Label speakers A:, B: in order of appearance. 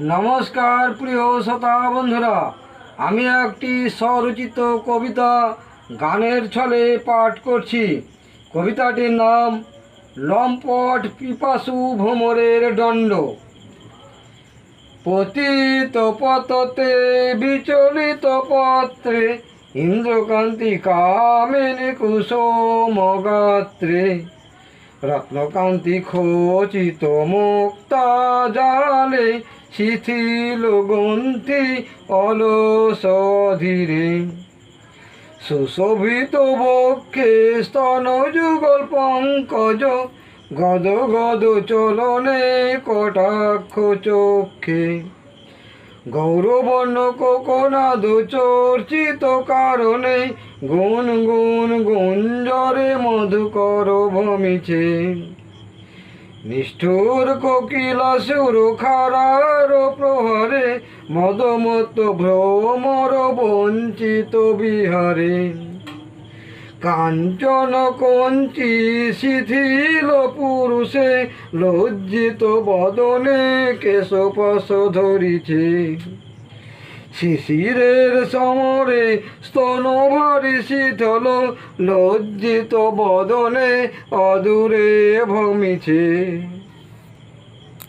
A: নমস্কার, প্রিয় শ্রোতা বন্ধুরা। আমি একটি স্বরচিত কবিতা গানের ছলে পাঠ করছি। কবিতাটির নাম, লম্পট পিপাসু ভ্রমরের দণ্ড। পতিত পততে বিচলিত পত্রে ইন্দ্রকান্তি কামিনী কুসুম গাত্রে। রত্নকান্তি খোচিত মুক্তা জালে শিথিল গ্রন্থি অলস ধীরে সুশোভিত বক্ষে স্তন যুগল পঙ্কজ, গদ গদ চলনে কটাক্ষ চক্ষে। গৌরবর্ণ কোকনাদ চর্চিত কারণে গুণ গুণ গুঞ্জরে মধুকর ভমিছে নিষ্ঠুর কোকিল সুর খারার প্রহরে, মদমত ভ্রমর বঞ্চিত বিহারে। কাঞ্চন কঞ্চি শিথিল পুরুষে, লজ্জিত বদনে কেশপাশ ধরিছে। শিশিরের সমরে স্তন ভারি শীতল লজ্জিত বদনে অদূরে ভমিছে